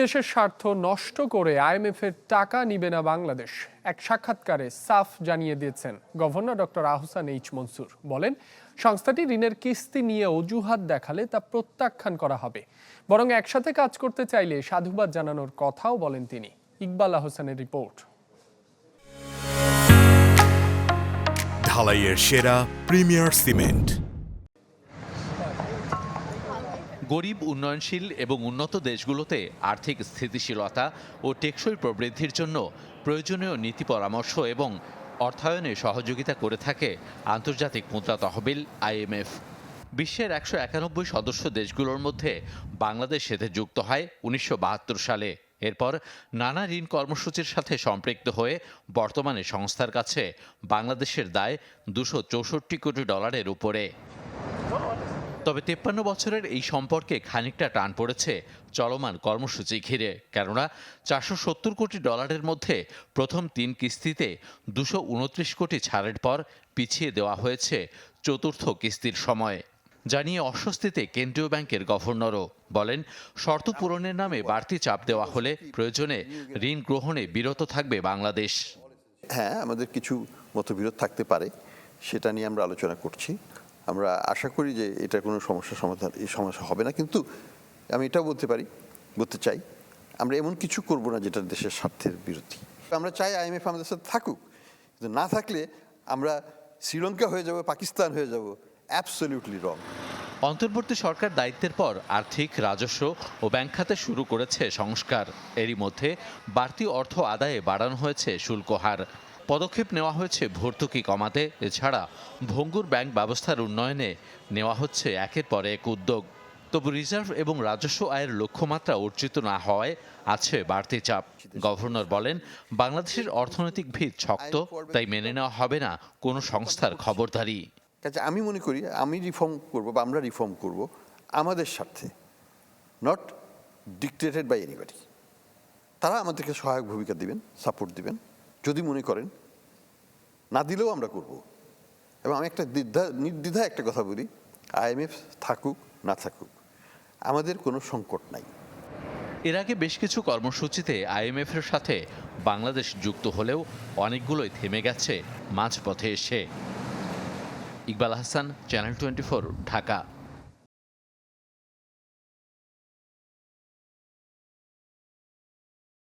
দেশের স্বার্থ নষ্ট করে আইএমএফ এর টাকা নিবে না বাংলাদেশ। এক সাক্ষাৎকারে সাফ জানিয়ে দিয়েছেন governor doctor Ahsan H Mansur. বলেন, সংস্থাটি ঋণের কিস্তি নিয়ে অজুহাত দেখালে তা প্রত্যাখ্যান করা হবে। বরং একসাথে কাজ করতে চাইলে সাধুবাদ জানানোর কথাও বলেন তিনি। ইকবাল আহসানের রিপোর্ট। ঢালাইয়ের সেরা প্রিমিয়ার সিমেন্ট। গরিব, উন্নয়নশীল এবং উন্নত দেশগুলোতে আর্থিক স্থিতিশীলতা ও টেকসই প্রবৃদ্ধির জন্য প্রয়োজনীয় নীতি পরামর্শ এবং অর্থায়নে সহযোগিতা করে থাকে আন্তর্জাতিক মুদ্রা তহবিল আইএমএফ। বিশ্বের একশো একানব্বই সদস্য দেশগুলোর মধ্যে বাংলাদেশ এতে যুক্ত হয় উনিশশো বাহাত্তর সালে। এরপর নানা ঋণ কর্মসূচির সাথে সম্পৃক্ত হয়ে বর্তমানে সংস্থার কাছে বাংলাদেশের দায় দুশো কোটি ডলারের উপরে। তবে তেপ্পান্ন বছরের এই সম্পর্কে খানিকটা টান পড়েছে চলমান কর্মসূচি ঘিরে, কেননা চারশো সত্তর কোটি ডলারের মধ্যে প্রথম তিন কিস্তিতে দুশো উনত্রিশ কোটি ছাড়ের পর পিছিয়ে দেওয়া হয়েছে চতুর্থ কিস্তির সময়। জানিয়ে অস্বস্তিতে কেন্দ্রীয় ব্যাংকের গভর্নরও বলেন, শর্ত পূরণের নামে বাড়তি চাপ দেওয়া হলে প্রয়োজনে ঋণ গ্রহণে বিরত থাকবে বাংলাদেশ। হ্যাঁ আমাদের কিছু মতবিরোধ থাকতে পারে, সেটা নিয়ে আমরা আলোচনা করছি। আমরা আশা করি যে এটা কোনো সমস্যা সমাধান, এই সমস্যা হবে না। কিন্তু আমি এটাও বলতে পারি, বলতে চাই, আমরা এমন কিছু করব না যেটা দেশের স্বার্থের বিরোধী আমরা চাই আইএমএফ আমাদের সাথে থাকুক, কিন্তু না থাকলে আমরা শ্রীলঙ্কা হয়ে যাব, পাকিস্তান হয়ে যাব অ্যাবসলিউটলি রং অন্তর্বর্তী সরকার দায়িত্বের পর আর্থিক রাজস্ব ও ব্যাংক খাতে শুরু করেছে সংস্কার। এরই মধ্যে বাড়তি অর্থ আদায়ে বাড়ানো হয়েছে শুল্ক হার। পদক্ষেপ নেওয়া হয়েছে ভর্তুকি কমাতে। এছাড়া ভঙ্গুর ব্যাংক ব্যবস্থার উন্নয়নে নেওয়া হচ্ছে একের পর এক উদ্যোগ। তবু রিজার্ভ এবং রাজস্ব আয়ের লক্ষ্যমাত্রা অর্জিত না হওয়ায় আছে বাড়তি চাপ। গভর্নর বলেন বাংলাদেশের অর্থনৈতিক ভিত শক্ত তাই মেনে নেওয়া হবে না কোনো সংস্থার খবরদারি। আমি মনে করি আমি রিফর্ম করব বা আমরা রিফর্ম করব আমাদের স্বার্থে নট ডিক্টেটেড বাই এনিবাডি তারা আমাদেরকে সহায়ক ভূমিকা দিবেন সাপোর্ট দিবেন। যদি মনে করেন, না দিলেও আমরা করব। এবং আমি একটা দ্বিধা নির্দ্বিধা একটা কথা বলি আইএমএফ থাকুক, না থাকুক, আমাদের কোনো সংকট নাই। এর আগে বেশ কিছু কর্মসূচিতে আইএমএফ এর সাথে বাংলাদেশ যুক্ত হলেও অনেকগুলোই থেমে গেছে, মাঝপথে এসে। Iqbal Hasan, channel twenty Dhaka.